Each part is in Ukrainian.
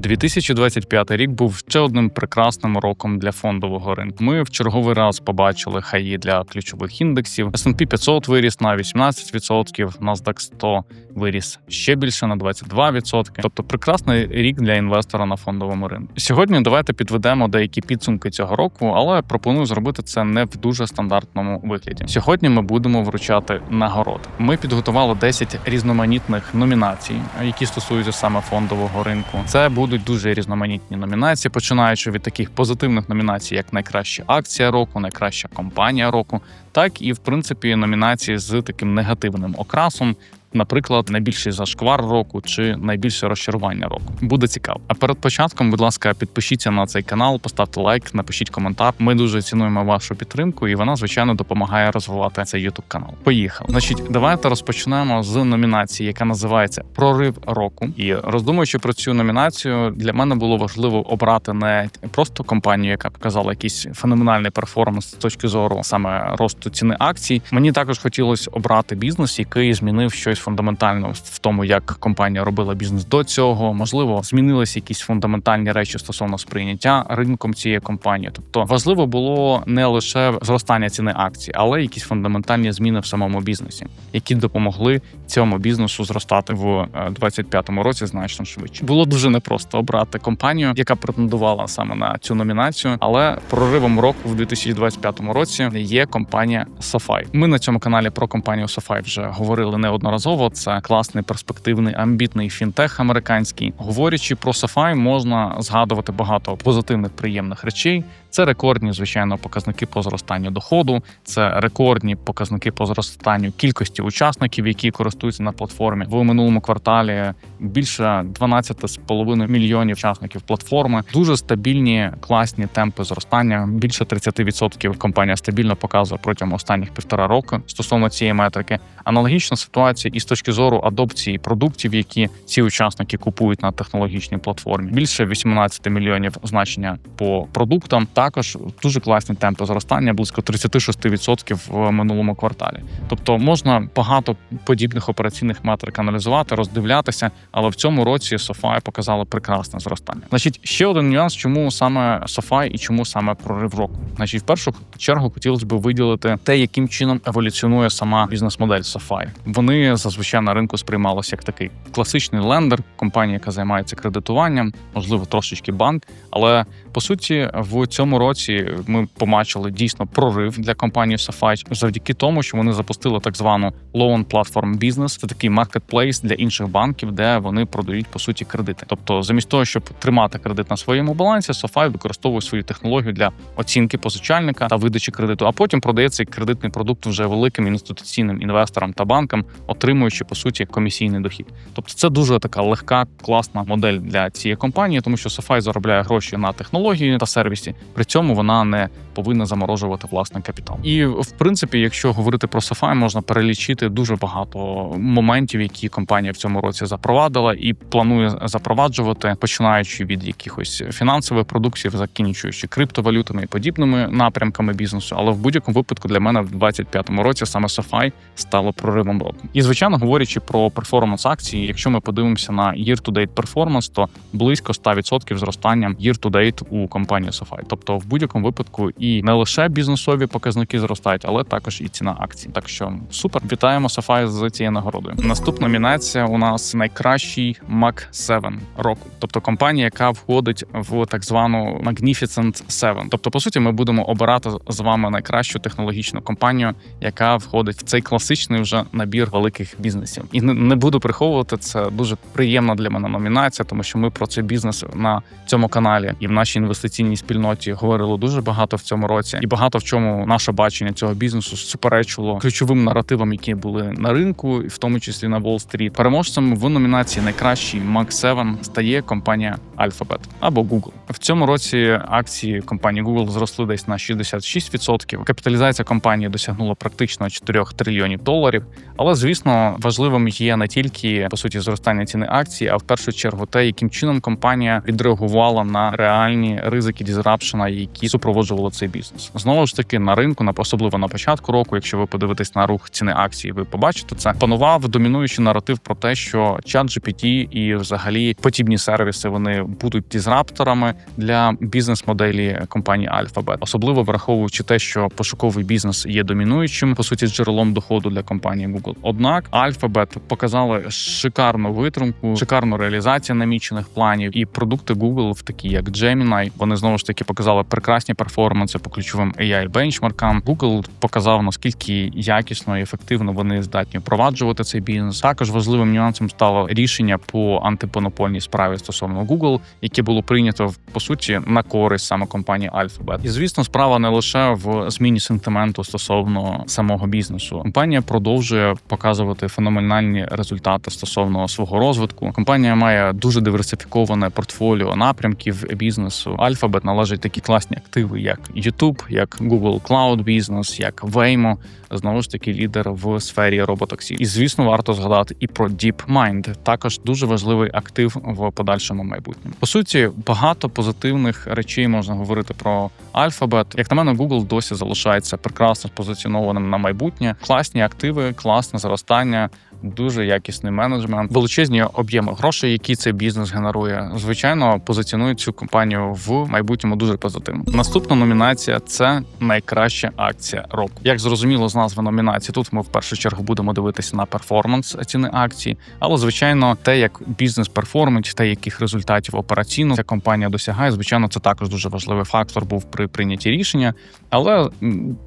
2025 рік був ще одним прекрасним роком для фондового ринку. Ми в черговий раз побачили хаї для ключових індексів. S&P 500 виріс на 18%, NASDAQ 100 виріс ще більше на 22%. Тобто прекрасний рік для інвестора на фондовому ринку. Сьогодні давайте підведемо деякі підсумки цього року, але пропоную зробити це не в дуже стандартному вигляді. Сьогодні ми будемо вручати нагороди. Ми підготували 10 різноманітних номінацій, які стосуються саме фондового ринку. Це будуть дуже різноманітні номінації, починаючи від таких позитивних номінацій, як найкраща акція року, найкраща компанія року, так і в принципі номінації з таким негативним окрасом. Наприклад, найбільший зашквар року чи найбільше розчарування року буде цікаво. А перед початком, будь ласка, підпишіться на цей канал, поставте лайк, напишіть коментар. Ми дуже цінуємо вашу підтримку, і вона звичайно допомагає розвивати цей youtube канал. Поїхали. Значить, давайте розпочнемо з номінації, яка називається Прорив року. І роздумуючи про цю номінацію, для мене було важливо обрати не просто компанію, яка показала якийсь феноменальний перформанс з точки зору саме росту ціни акцій. Мені також хотілося обрати бізнес, який змінив щось фундаментально в тому, як компанія робила бізнес до цього. Можливо, змінилися якісь фундаментальні речі стосовно сприйняття ринком цієї компанії. Тобто важливо було не лише зростання ціни акцій, але якісь фундаментальні зміни в самому бізнесі, які допомогли цьому бізнесу зростати в 2025 році значно швидше. Було дуже непросто обрати компанію, яка претендувала саме на цю номінацію, але проривом року в 2025 році є компанія SoFi. Ми на цьому каналі про компанію SoFi вже говорили неодноразово. Це класний, перспективний, амбітний фінтех американський. Говорячи про SoFi, можна згадувати багато позитивних приємних речей. Це рекордні, звичайно, показники по зростанню доходу, це рекордні показники по зростанню кількості учасників, які користуються на платформі в минулому кварталі. Більше 12,5 мільйонів учасників платформи. Дуже стабільні, класні темпи зростання. Більше 30% компанія стабільно показує протягом останніх півтора року стосовно цієї метрики. Аналогічна ситуація і з точки зору адопції продуктів, які ці учасники купують на технологічній платформі. Більше 18 мільйонів значення по продуктам. Також дуже класні темпи зростання, близько 36% в минулому кварталі. Тобто можна багато подібних операційних метрик аналізувати, роздивлятися, але в цьому році SoFi показала прекрасне зростання. Значить, ще один нюанс, чому саме SoFi і чому саме прорив року. Значить, в першу чергу хотілося б виділити те, яким чином еволюціонує сама бізнес-модель SoFi. Вони зазвичай на ринку сприймалися як такий класичний лендер, компанія, яка займається кредитуванням, можливо, трошечки банк. Але по суті, в цьому році ми побачили дійсно прорив для компанії SoFi завдяки тому, що вони запустили так звану Loan Platform Business. Це такий маркетплейс для інших банків, де вони продають по суті кредити. Тобто, замість того, щоб тримати кредит на своєму балансі, SoFi використовує свою технологію для оцінки позичальника та видачі кредиту, а потім продає цей кредитний продукт вже великим інституційним інвесторам та банкам, отримуючи по суті комісійний дохід. Тобто, це дуже така легка, класна модель для цієї компанії, тому що SoFi заробляє гроші на технології та сервісі. При цьому вона не повинна заморожувати власний капітал. І в принципі, якщо говорити про SoFi, можна перелічити дуже багато моментів, які компанія в цьому році запровадила і планує запроваджувати, починаючи від якихось фінансових продуктів, закінчуючи криптовалютами і подібними напрямками бізнесу. Але в будь-якому випадку для мене в 2025 році саме SoFi стало проривом року. І звичайно, говорячи про перформанс акції, якщо ми подивимося на year-to-date performance, то близько 100% зростання year-to-date у компанії SoFi. Тобто, в будь-якому випадку і не лише бізнесові показники зростають, але також і ціна акцій. Так що супер, вітаємо SoFi з цією нагородою. Наступна номінація у нас найкращий Mac 7 року, тобто компанія, яка входить в так звану Magnificent 7. Тобто, по суті, ми будемо обирати з вами найкращу технологічну компанію, яка входить в цей класичний вже набір великих бізнесів. І не буду приховувати це дуже приємна для мене номінація, тому що ми про цей бізнес на цьому каналі і в нашій інвестиційній спільноті говорили дуже багато в цьому році, і багато в чому наше бачення цього бізнесу суперечило ключовим наративам, які були на ринку, і в тому числі на Уолл-стріт. Переможцем в номінації Найкращий Mac 7 стає компанія Alphabet або Google. В цьому році акції компанії Google зросли десь на 66%. Капіталізація компанії досягнула практично 4 трильйонів доларів. Але звісно, важливим є не тільки по суті зростання ціни акцій, а в першу чергу те, яким чином компанія відреагувала на реальні ризики дізрапшена, які супроводжували цей бізнес. Знову ж таки, на ринку, на особливо на початку року, якщо ви подивитесь на рух ціни акції, ви побачите це. Панував домінуючий наратив про те, що ChatGPT і взагалі подібні сервіси вони будуть дізрапторами для бізнес-моделі компанії Alphabet. особливо враховуючи те, що пошуковий бізнес є домінуючим по суті джерелом доходу для компанії Google. Однак Alphabet показали шикарну витримку, шикарну реалізацію намічених планів, і продукти Google, такі як Gemini, вони знову ж таки показали прекрасні перформанси по ключовим AI бенчмаркам. Google показав наскільки якісно і ефективно вони здатні впроваджувати цей бізнес. Також важливим нюансом стало рішення по антимонопольній справі стосовно Google, яке було прийнято по суті на користь саме компанії Alphabet. І звісно, справа не лише в зміні сентименту стосовно самого бізнесу. Компанія продовжує показувати феноменальні результати стосовно свого розвитку. Компанія має дуже диверсифіковане портфоліо напрямків бізнесу. Alphabet належить такі класні активи, як YouTube, як Google Cloud Business, як Waymo. Знову ж таки, лідер в сфері роботаксі. І звісно, варто згадати і про DeepMind. також дуже важливий актив в подальшому майбутньому. По суті, багато позитивних речей можна говорити про Alphabet. Як на мене, Google досі залишається прекрасно спозиціонованим на майбутнє. Класні активи, класне зростання. Дуже якісний менеджмент, величезні об'єми грошей, які цей бізнес генерує. Звичайно, позиціонують цю компанію в майбутньому дуже позитивно. Наступна номінація це найкраща акція року. Як зрозуміло з назви номінації, тут ми в першу чергу будемо дивитися на перформанс ціни акції, але звичайно, те, як бізнес перформить, те, яких результатів операційно ця компанія досягає, звичайно, це також дуже важливий фактор був при прийнятті рішення. Але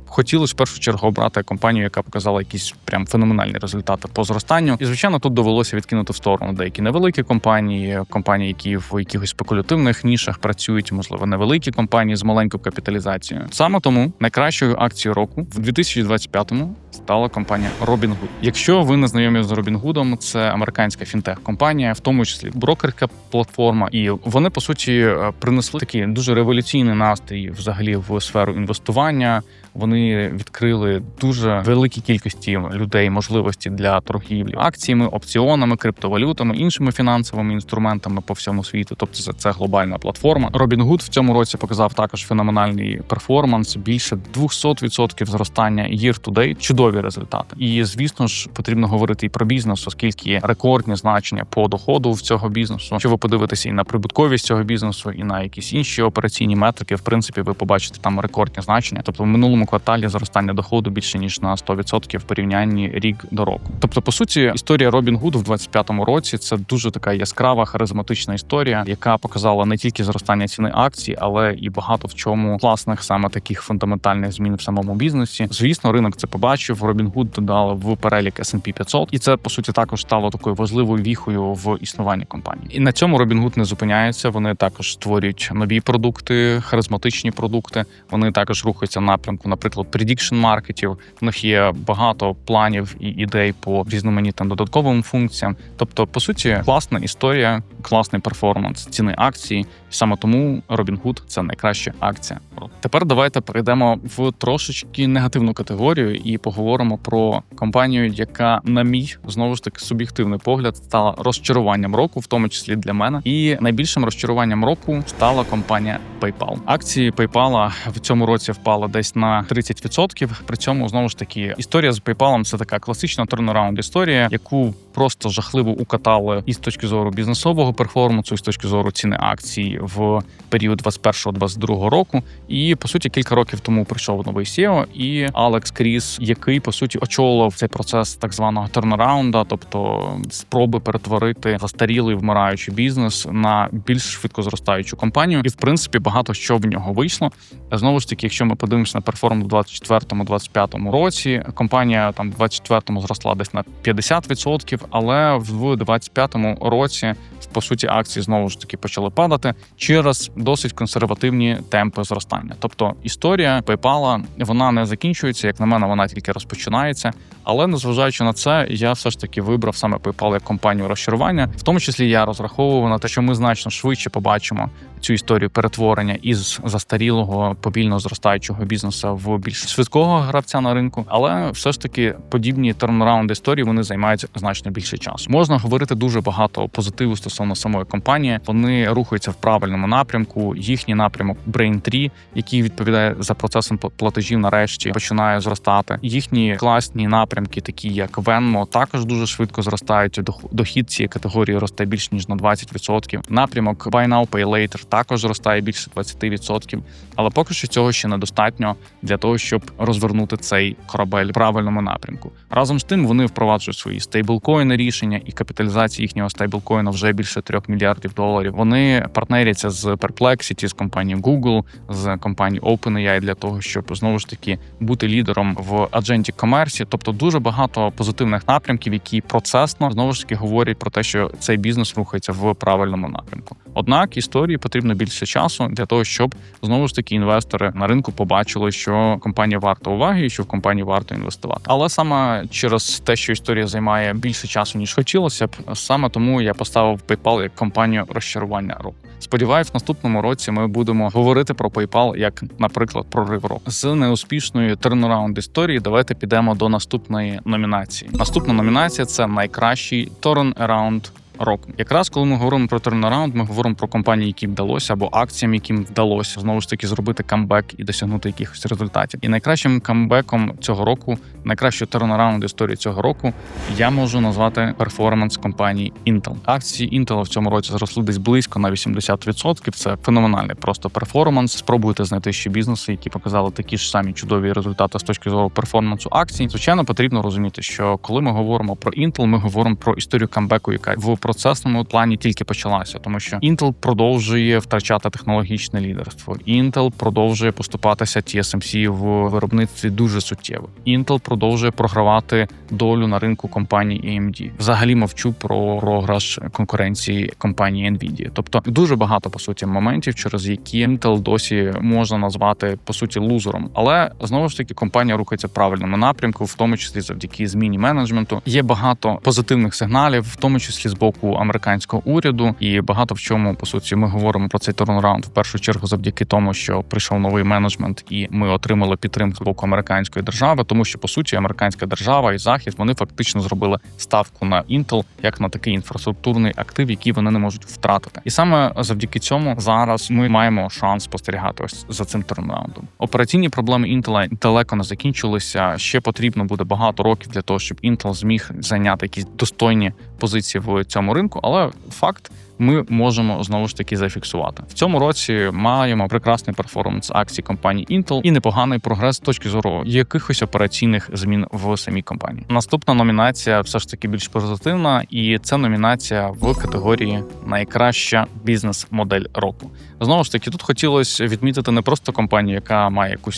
хотілося в першу чергу обрати компанію, яка показала якісь прям феноменальні результати по зростанню. І звичайно, тут довелося відкинути в сторону деякі невеликі компанії, компанії, які в якихось спекулятивних нішах працюють, можливо, невеликі компанії з маленькою капіталізацією. Саме тому найкращою акцією року в 2025-му стала компанія Robinhood. Якщо ви не знайомі з Robinhood, це американська фінтех-компанія, в тому числі брокерська платформа, і вони по суті е, принесли такий дуже революційний настрій взагалі в сферу інвестування. Вони відкрили дуже великій кількості людей можливості для торгівлі акціями, опціонами, криптовалютами, іншими фінансовими інструментами по всьому світу. Тобто це глобальна платформа. Robinhood в цьому році показав також феноменальний перформанс. Більше 200% зростання year to date. Чудові результати. І звісно ж потрібно говорити і про бізнес, оскільки є рекордні значення по доходу в цього бізнесу. Якщо ви подивитеся і на прибутковість цього бізнесу, і на якісь інші операційні метрики, в принципі, ви побачите там рекордні значення. Тобто в минулому кварталі зростання доходу більше ніж на 100% в порівнянні рік до року. Тобто, по суті, історія Робін Гуд в 25-му році це дуже така яскрава, харизматична історія, яка показала не тільки зростання ціни акцій, але і багато в чому класних саме таких фундаментальних змін в самому бізнесі. Звісно, ринок це побачив. Гуд додали в перелік S&P 500, і це по суті також стало такою важливою віхою в існуванні компанії. І на цьому Гуд не зупиняється. Вони також створюють нові продукти, харизматичні продукти. Вони також рухаються в напрямку, наприклад, предікшн маркетів. У них є багато планів і ідей по різноманітним додатковим функціям. Тобто, по суті, класна історія, класний перформанс ціни акції. Саме тому Robinhood – це найкраща акція. Тепер давайте перейдемо в трошечки негативну категорію і поговоримо про компанію, яка, на мій знову ж таки суб'єктивний погляд, стала розчаруванням року, в тому числі для мене. І найбільшим розчаруванням року стала компанія PayPal. Акції PayPal в цьому році впали десь на 30%. При цьому знову ж таки історія з PayPal – це така класична турнараунд історія, яку просто жахливо укатали і з точки зору бізнесового перформансу, і з точки зору ціни акцій в період 21-22 року. І по суті, кілька років тому прийшов новий SEO і Алекс Кріс, який по суті очолив цей процес так званого турнараунда, тобто спроби перетворити застарілий вмираючий бізнес на більш швидко зростаючу компанію. І в принципі багато що в нього вийшло. Знову ж таки, якщо ми подивимося на перформанс в 24-25 році, компанія там в 24-му зросла десь на 50%, але в 25-му році по суті акції знову ж таки почали падати через досить консервативні темпи зростання. Тобто історія PayPal, вона не закінчується, як на мене, вона тільки розпочинається. Але незважаючи на це, я все ж таки вибрав саме PayPal як компанію розчарування. В тому числі я розраховував на те, що ми значно швидше побачимо цю історію перетворення із застарілого повільно зростаючого бізнесу в більш швидкого гравця на ринку. Але все ж таки подібні тернраунд історії вони займають значно більше часу. Можна говорити дуже багато позитиву стосовно самої компанії. Вони рухаються в правильному напрямку. Їхній напрямок Brain3, який відповідає за процесом платежів, нарешті починає зростати. Їхні класні напрямки, такі як Venmo, також дуже швидко зростають. Дохід цієї категорії росте більш ніж на 20%. Напрямок Buy Now, Pay Later також зростає більше 20%. Але поки що цього ще недостатньо для того, щоб розвернути цей корабель в правильному напрямку. Разом з тим вони впроваджують свої стейблкоїни рішення і капіталізація їхнього стейблкоїна вже більше 3 мільярдів доларів. Вони партнеряться з Perplexity, з компанією Google, з компанією OpenAI для того, щоб знову ж таки бути лідером в адженті комерсі. Тобто дуже багато позитивних напрямків, які процесно знову ж таки говорять про те, що цей бізнес рухається в правильному напрямку. Однак історії потрібно більше часу для того, щоб знову ж таки інвестори на ринку побачили, що компанія варта уваги і що в компанії варто інвестувати. Але саме через те, що історія займає більше часу ніж хотілося б, саме тому я поставив PayPal як компанію розчарування року. Сподіваюсь, в наступному році ми будемо говорити про PayPal як, наприклад, прорив року. з неуспішної тернораунд історії. Давайте підемо до наступної номінації. Наступна номінація це найкращий turnaround року. Якраз коли ми говоримо про турнараунд, ми говоримо про компанії, які вдалося, або акціям, яким вдалося знову ж таки зробити камбек і досягнути якихось результатів. І найкращим камбеком цього року, найкращою турнараунд історії цього року, я можу назвати перформанс компанії Intel. Акції Intel в цьому році зросли десь близько на 80%. Це феноменальний просто перформанс. Спробуйте знайти ще бізнеси, які показали такі ж самі чудові результати з точки зору перформансу акцій. Звичайно, потрібно розуміти, що коли ми говоримо про Intel, ми говоримо про історію камбеку, яка в процесному плані тільки почалася, тому що Intel продовжує втрачати технологічне лідерство. Intel продовжує поступатися TSMC в виробництві дуже суттєво. Intel продовжує програвати долю на ринку компанії AMD. Взагалі мовчу про програш конкуренції компанії Nvidia. Тобто дуже багато по суті моментів, через які Intel досі можна назвати по суті лузером. Але знову ж таки компанія рухається в правильному напрямку, в тому числі завдяки зміні менеджменту. Є багато позитивних сигналів, в тому числі з боку американського уряду, і багато в чому по суті ми говоримо про цей турнраунд в першу чергу завдяки тому, що прийшов новий менеджмент, і ми отримали підтримку з боку американської держави, тому що по суті американська держава і захід вони фактично зробили ставку на Intel як на такий інфраструктурний актив, який вони не можуть втратити. І саме завдяки цьому зараз ми маємо шанс спостерігати ось за цим турнраундом. Операційні проблеми Intel далеко не закінчилися. Ще потрібно буде багато років для того, щоб Intel зміг зайняти якісь достойні позиції в цьому ринку, але факт. Ми можемо знову ж таки зафіксувати в цьому році. Маємо прекрасний перформанс акцій компанії Intel і непоганий прогрес з точки зору якихось операційних змін в самій компанії. Наступна номінація все ж таки більш позитивна, і це номінація в категорії найкраща бізнес-модель року. Знову ж таки, тут хотілося відмітити не просто компанію, яка має якусь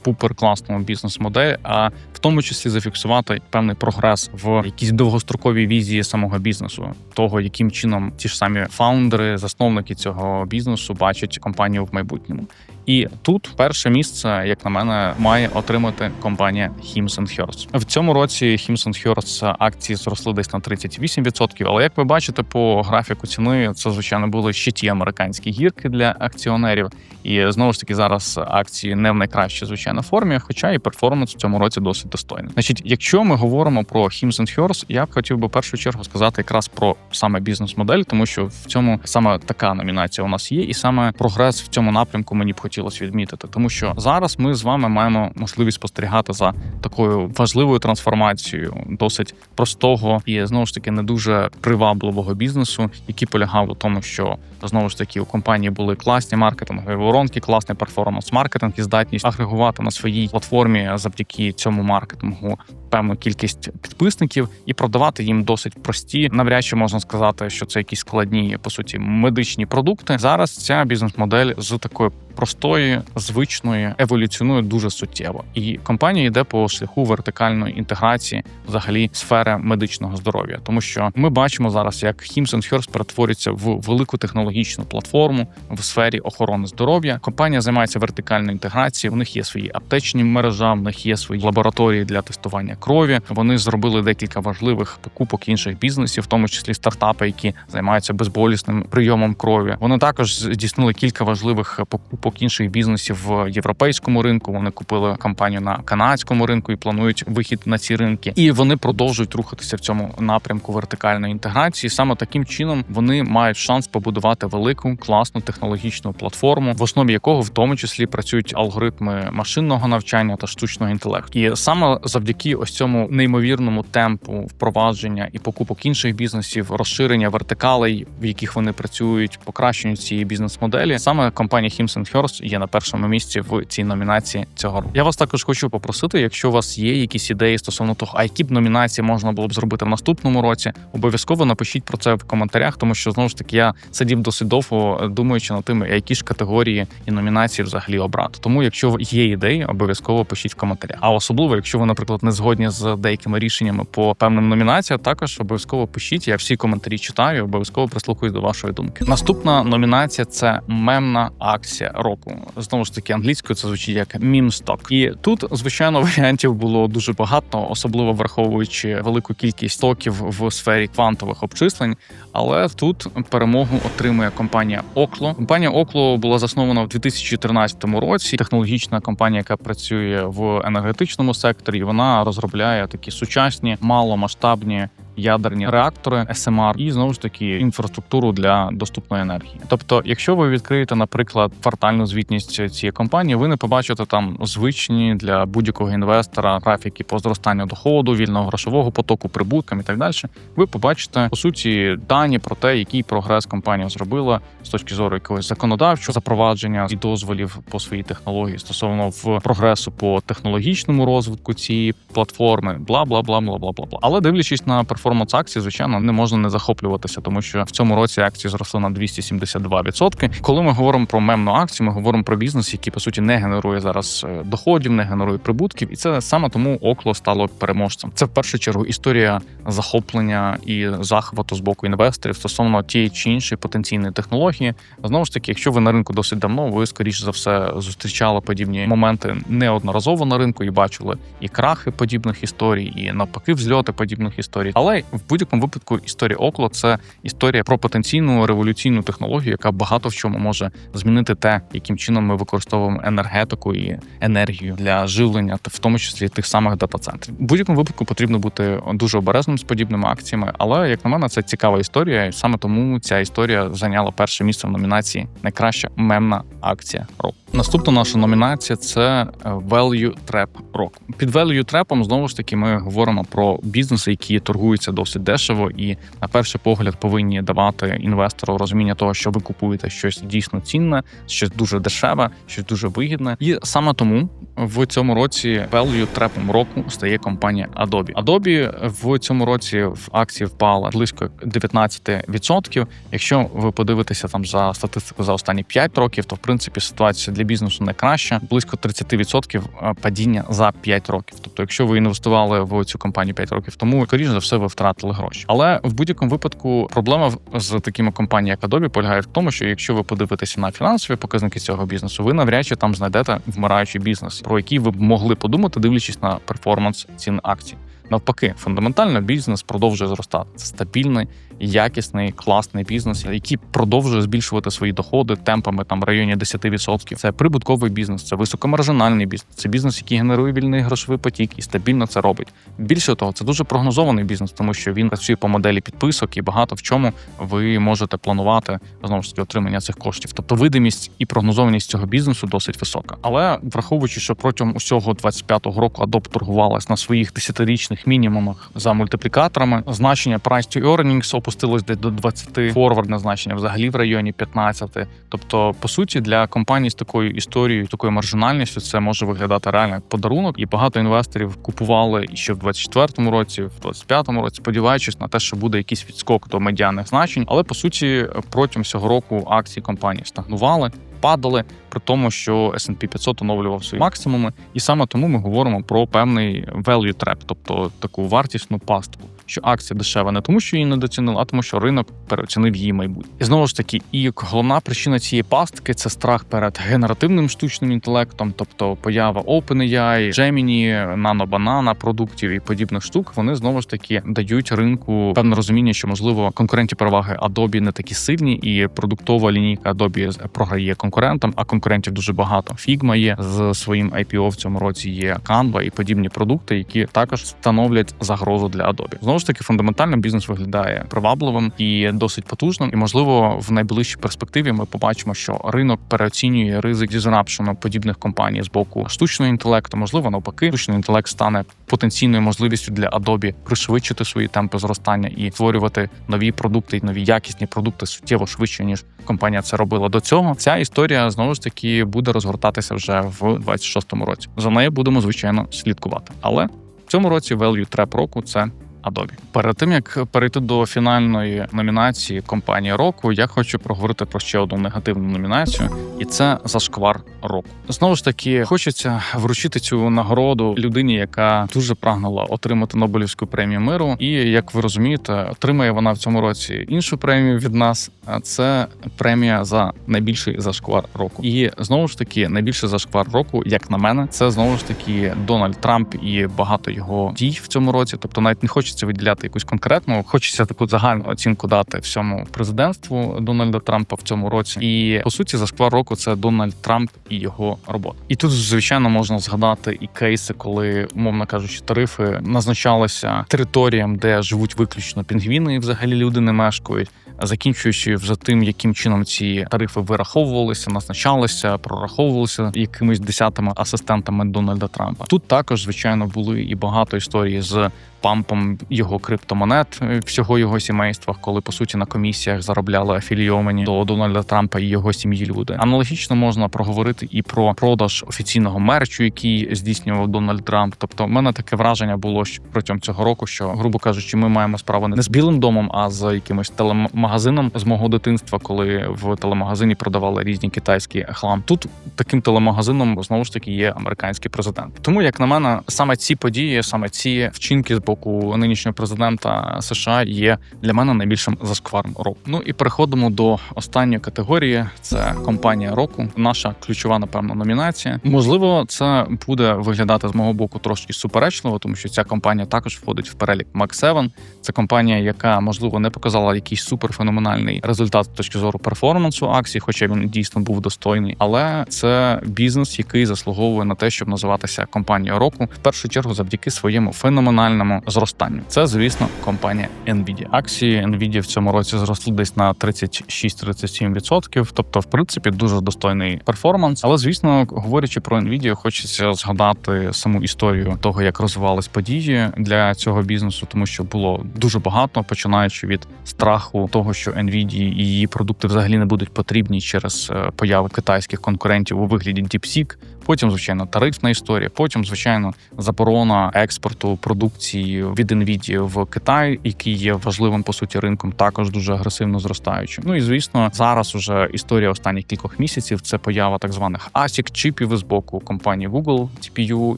супер-пупер класну бізнес-модель, а в тому числі зафіксувати певний прогрес в якійсь довгостроковій візії самого бізнесу, того яким чином ті ж самі фаундери, засновники цього бізнесу бачать компанію в майбутньому. І тут перше місце, як на мене, має отримати компанія Hims Hearst. В цьому році Hims Hearst акції зросли десь на 38%, Але як ви бачите, по графіку ціни це звичайно були ще ті американські гірки для акціонерів. І знову ж таки зараз акції не в найкращій звичайно формі, хоча і перформанс в цьому році досить достойний. Значить, якщо ми говоримо про Hims Hearst, я б хотів би в першу чергу сказати якраз про саме бізнес-модель, тому що в цьому саме така номінація у нас є, і саме прогрес в цьому напрямку мені б хотілося відмітити, тому що зараз ми з вами маємо можливість спостерігати за такою важливою трансформацією, досить простого і знову ж таки не дуже привабливого бізнесу, який полягав у тому, що знову ж таки у компанії були класні маркетингові воронки, класний перформанс маркетинг і здатність агрегувати на своїй платформі завдяки цьому маркетингу певну кількість підписників і продавати їм досить прості. Навряд чи можна сказати, що це якісь складні по суті медичні продукти. Зараз ця бізнес-модель з такою простої, звичної еволюціонує дуже суттєво, і компанія йде по шляху вертикальної інтеграції, взагалі сфери медичного здоров'я, тому що ми бачимо зараз, як Hims Hearst перетворюється в велику технологічну платформу в сфері охорони здоров'я. Компанія займається вертикальною інтеграцією. У них є свої аптечні мережа, в них є свої лабораторії для тестування крові. Вони зробили декілька важливих покупок інших бізнесів, в тому числі стартапи, які займаються безболісним прийомом крові. Вони також здійснили кілька важливих покупок покупок інших бізнесів в європейському ринку. Вони купили компанію на канадському ринку і планують вихід на ці ринки. І вони продовжують рухатися в цьому напрямку вертикальної інтеграції. Саме таким чином вони мають шанс побудувати велику класну технологічну платформу, в основі якого в тому числі працюють алгоритми машинного навчання та штучного інтелекту. І саме завдяки ось цьому неймовірному темпу впровадження і покупок інших бізнесів, розширення вертикалей, в яких вони працюють, покращенню цієї бізнес-моделі. Саме компанія Hims Hearst є на першому місці в цій номінації цього року. Я вас також хочу попросити, якщо у вас є якісь ідеї стосовно того, а які б номінації можна було б зробити в наступному році, обов'язково напишіть про це в коментарях, тому що знову ж таки я сидів досить довго, думаючи над тим, які ж категорії і номінації взагалі обрати. Тому, якщо є ідеї, обов'язково пишіть в коментарях. А особливо, якщо ви, наприклад, не згодні з деякими рішеннями по певним номінаціям, також обов'язково пишіть. Я всі коментарі читаю, обов'язково прислухаюсь до вашої думки. Наступна номінація це мемна акція року. Знову ж таки, англійською це звучить як мімсток. І тут, звичайно, варіантів було дуже багато, особливо враховуючи велику кількість стоків в сфері квантових обчислень. Але тут перемогу отримує компанія Окло. Компанія Окло була заснована в 2013 році. Технологічна компанія, яка працює в енергетичному секторі, вона розробляє такі сучасні маломасштабні. Ядерні реактори SMR і знову ж таки інфраструктуру для доступної енергії. Тобто, якщо ви відкриєте, наприклад, квартальну звітність цієї компанії, ви не побачите там звичні для будь-якого інвестора графіки по зростанню доходу, вільного грошового потоку, прибуткам і так далі. Ви побачите по суті дані про те, який прогрес компанія зробила з точки зору якогось законодавчого запровадження і дозволів по своїй технології стосовно в прогресу по технологічному розвитку цієї платформи, бла бла бла бла бла бла бла. Але дивлячись на перформанс акції, звичайно, не можна не захоплюватися, тому що в цьому році акції зросли на 272%. Коли ми говоримо про мемну акцію, ми говоримо про бізнес, який по суті не генерує зараз е, доходів, не генерує прибутків, і це саме тому окло стало переможцем. Це в першу чергу історія захоплення і захвату з боку інвесторів стосовно тієї чи іншої потенційної технології. Знову ж таки, якщо ви на ринку досить давно, ви скоріш за все зустрічали подібні моменти неодноразово на ринку і бачили і крахи подібних історій, і навпаки, взльоти подібних історій. Але в будь-якому випадку історія Окло це історія про потенційну революційну технологію, яка багато в чому може змінити те, яким чином ми використовуємо енергетику і енергію для живлення, в тому числі тих самих дата-центрів. В будь-якому випадку потрібно бути дуже обережним з подібними акціями. Але як на мене, це цікава історія, і саме тому ця історія зайняла перше місце в номінації Найкраща мемна акція року. Наступна наша номінація це е, Value Trap року. Під Value Trap, знову ж таки ми говоримо про бізнеси, які торгуються досить дешево, і на перший погляд повинні давати інвестору розуміння того, що ви купуєте щось дійсно цінне, щось дуже дешеве, щось дуже вигідне. І саме тому в цьому році Value Trap року стає компанія Adobe. Adobe в цьому році в акції впала близько 19%. Якщо ви подивитеся там за статистику за останні 5 років, то в принципі ситуація для бізнесу не краща. Близько 30% падіння за 5 років. Тобто, якщо ви інвестували в цю компанію 5 років тому, скоріш за все, ви втратили гроші. Але в будь-якому випадку проблема з такими компаніями, як Adobe, полягає в тому, що якщо ви подивитеся на фінансові показники цього бізнесу, ви навряд чи там знайдете вмираючий бізнес, про які ви б могли подумати, дивлячись на перформанс цін акцій. Навпаки, фундаментально бізнес продовжує зростати. Це стабільний, якісний, класний бізнес, який продовжує збільшувати свої доходи темпами там в районі 10%. Це прибутковий бізнес, це високомаржинальний бізнес, це бізнес, який генерує вільний грошовий потік і стабільно це робить. Більше того, це дуже прогнозований бізнес, тому що він працює по моделі підписок і багато в чому ви можете планувати знову ж таки отримання цих коштів. Тобто видимість і прогнозованість цього бізнесу досить висока. Але враховуючи, що протягом усього 25-го року Adobe торгувалась на своїх десятирічних мінімумах за мультиплікаторами, значення price to earnings опустилось десь до 20, форвардне значення взагалі в районі 15. Тобто, по суті, для компаній з такою історією, такою маржинальністю, це може виглядати реально як подарунок, і багато інвесторів купували ще в 24-му році, в 25-му році, сподіваючись на те, що буде якийсь відскок до медіаних значень. Але по суті, протягом цього року акції компанії стагнували. Падали при тому, що S&P 500 оновлював свої максимуми, і саме тому ми говоримо про певний value trap, тобто таку вартісну пастку. що акція дешева не тому, що її недоцінили, а тому, що ринок переоцінив її майбутнє. І знову ж таки, і головна причина цієї пастки це страх перед генеративним штучним інтелектом, тобто поява OpenAI, Gemini, NanoBanana, продуктів і подібних штук. Вони знову ж таки дають ринку певне розуміння, що можливо конкурентні переваги Adobe не такі сильні, і продуктова лінійка Adobe програє конкурентам, а конкурентів дуже багато. Figma є з своїм IPO в цьому році. Є Canva і подібні продукти, які також становлять загрозу для Adobe. Знову ж таки, фундаментально бізнес виглядає привабливим і досить потужним. І можливо, в найближчій перспективі ми побачимо, що ринок переоцінює ризик дізрапшену подібних компаній з боку штучного інтелекту. Можливо, навпаки, штучний інтелект стане потенційною можливістю для Adobe пришвидшити свої темпи зростання і створювати нові продукти і нові якісні продукти суттєво швидше ніж компанія це робила до цього. Ця історія знову ж таки буде розгортатися вже в 26-му році. За нею будемо звичайно слідкувати. Але в цьому році value trap року це Adobe. Перед тим як перейти до фінальної номінації компанії року, я хочу проговорити про ще одну негативну номінацію, і це зашквар року. Знову ж таки, хочеться вручити цю нагороду людині, яка дуже прагнула отримати Нобелівську премію миру. І як ви розумієте, отримає вона в цьому році іншу премію від нас. А це премія за найбільший зашквар року. І знову ж таки, найбільший зашквар року, як на мене, це знову ж таки Дональд Трамп і багато його дій в цьому році. Тобто, навіть не хочеться виділяти якусь конкретну, хочеться таку загальну оцінку дати всьому президентству Дональда Трампа в цьому році. І по суті, зашквар року це Дональд Трамп і його робота. І тут звичайно можна згадати і кейси, коли умовно кажучи, тарифи назначалися територіям, де живуть виключно пінгвіни, і взагалі люди не мешкають закінчуючи вже тим, яким чином ці тарифи вираховувалися, назначалися, прораховувалися якимись десятими асистентами Дональда Трампа. Тут також звичайно були і багато історій з пампом його криптомонет, е, всього його сімейства, коли по суті на комісіях заробляли афілійовані до Дональда Трампа і його сім'ї люди. Аналогічно можна проговорити і про продаж офіційного мерчу, який здійснював Дональд Трамп. Тобто, в мене таке враження було що протягом цього року, що грубо кажучи, ми маємо справу не з білим домом, а з якимось телемагазином з мого дитинства, коли в телемагазині продавали різні китайські хлам. Тут таким телемагазином знову ж таки є американський президент. Тому як на мене, саме ці події, саме ці вчинки з боку нинішнього президента США є для мене найбільшим зашкваром року. Ну і переходимо до останньої категорії: це компанія року. Наша ключова, напевно, номінація. Можливо, це буде виглядати з мого боку трошки суперечливо, тому що ця компанія також входить в перелік Max 7. Це компанія, яка можливо не показала якийсь суперфеноменальний результат з точки зору перформансу акцій, хоча він дійсно був достойний. Але це бізнес, який заслуговує на те, щоб називатися компанією року, в першу чергу завдяки своєму феноменальному зростанню. Це, звісно, компанія Nvidia. Акції Nvidia в цьому році зросли десь на 36-37%. Тобто, в принципі, дуже достойний перформанс. Але звісно, говорячи про Nvidia, хочеться згадати саму історію того, як розвивались події для цього бізнесу, тому що було дуже багато, починаючи від страху того, що Nvidia і її продукти взагалі не будуть потрібні через е, появи китайських конкурентів у вигляді DeepSeek, Потім, звичайно, тарифна історія. Потім, звичайно, заборона експорту продукції від NVIDIA в Китай, який є важливим по суті ринком, також дуже агресивно зростаючим. Ну і звісно, зараз уже історія останніх кількох місяців це поява так званих ASIC чипів з боку компанії Google TPU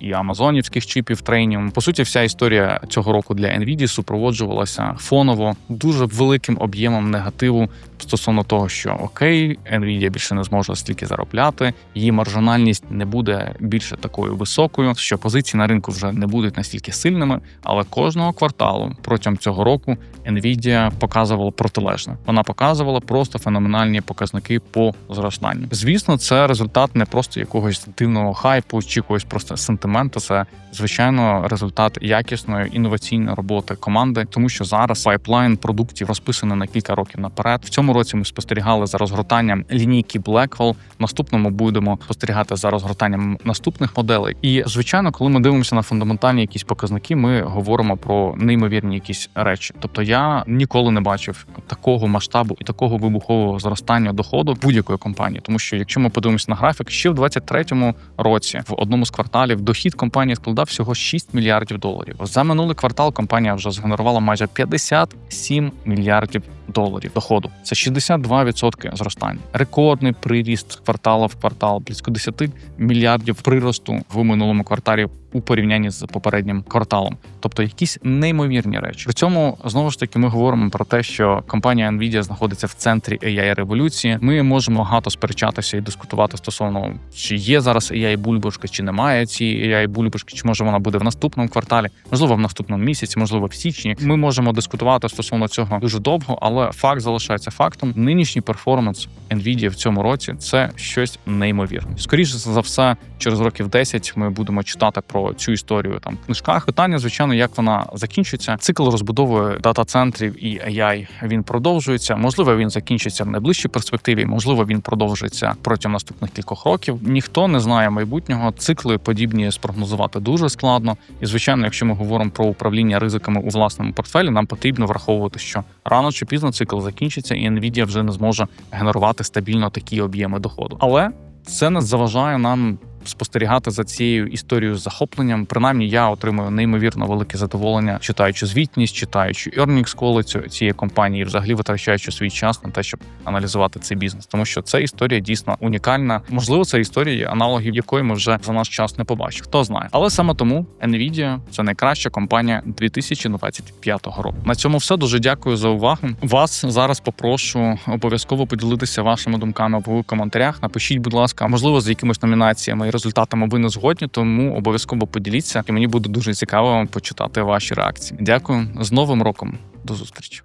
і Амазонівських чипів Trainium. По суті, вся історія цього року для NVIDIA супроводжувалася фоново дуже великим об'ємом негативу стосовно того, що окей, Nvidia більше не зможе стільки заробляти, її маржинальність не буде більше такою високою, що позиції на ринку вже не будуть настільки сильними. Але кожного кварталу протягом цього року Nvidia показувала протилежне. Вона показувала просто феноменальні показники по зростанню. Звісно, це результат не просто якогось дивного хайпу чи якогось просто сентименту. Це звичайно результат якісної інноваційної роботи команди, тому що зараз пайплайн продуктів розписаний на кілька років наперед. В цьому році ми спостерігали за розгортанням лінійки Blackwell. Наступному будемо спостерігати за розгортанням наступних моделей. І звичайно, коли ми дивимося на фундаментальні якісь показники, ми говоримо про неймовірні якісь речі. Тобто я ніколи не бачив такого масштабу і такого вибухового зростання доходу будь-якої компанії, тому що якщо ми подивимося на графік, ще в 23-му році в одному з кварталів дохід компанії складав всього 6 мільярдів доларів. За минулий квартал компанія вже згенерувала майже 57 мільярдів доларів доходу. Це 62% зростання. Рекордний приріст квартала в квартал, близько 10 мільярдів приросту в минулому кварталі у порівнянні з попереднім кварталом. Тобто якісь неймовірні речі. При цьому знову ж таки ми говоримо про те, що компанія Nvidia знаходиться в центрі ai революції. Ми можемо багато сперечатися і дискутувати стосовно чи є зараз ai бульбашка, чи немає цієї ai бульбашки, чи може вона буде в наступному кварталі, можливо, в наступному місяці, можливо, в січні. Ми можемо дискутувати стосовно цього дуже довго, але факт залишається фактом. Нинішній перформанс Nvidia в цьому році це щось неймовірне. Скоріше за все, через років 10 ми будемо читати про цю історію там в книжках. Питання, звичайно, як вона закінчиться. Цикл розбудови дата-центрів і AI він продовжується. Можливо, він закінчиться в найближчій перспективі. Можливо, він продовжиться протягом наступних кількох років. Ніхто не знає майбутнього. Цикли подібні спрогнозувати дуже складно. І звичайно, якщо ми говоримо про управління ризиками у власному портфелі, нам потрібно враховувати, що рано чи пізно цикл закінчиться, і Nvidia вже не зможе генерувати стабільно такі об'єми доходу. Але це не заважає нам спостерігати за цією історією з захопленням. Принаймні, я отримую неймовірно велике задоволення, читаючи звітність, читаючи earnings коли цієї компанії, і взагалі витрачаючи свій час на те, щоб аналізувати цей бізнес, тому що це історія дійсно унікальна. Можливо, це історія, аналогів якої ми вже за наш час не побачимо. Хто знає, але саме тому Nvidia – це найкраща компанія 2025 року. На цьому все дуже дякую за увагу. Вас зараз попрошу обов'язково поділитися вашими думками в коментарях. Напишіть, будь ласка, можливо, з якимись номінаціями результатами ви не згодні, тому обов'язково поділіться, і мені буде дуже цікаво почитати ваші реакції. Дякую з новим роком. До зустрічі.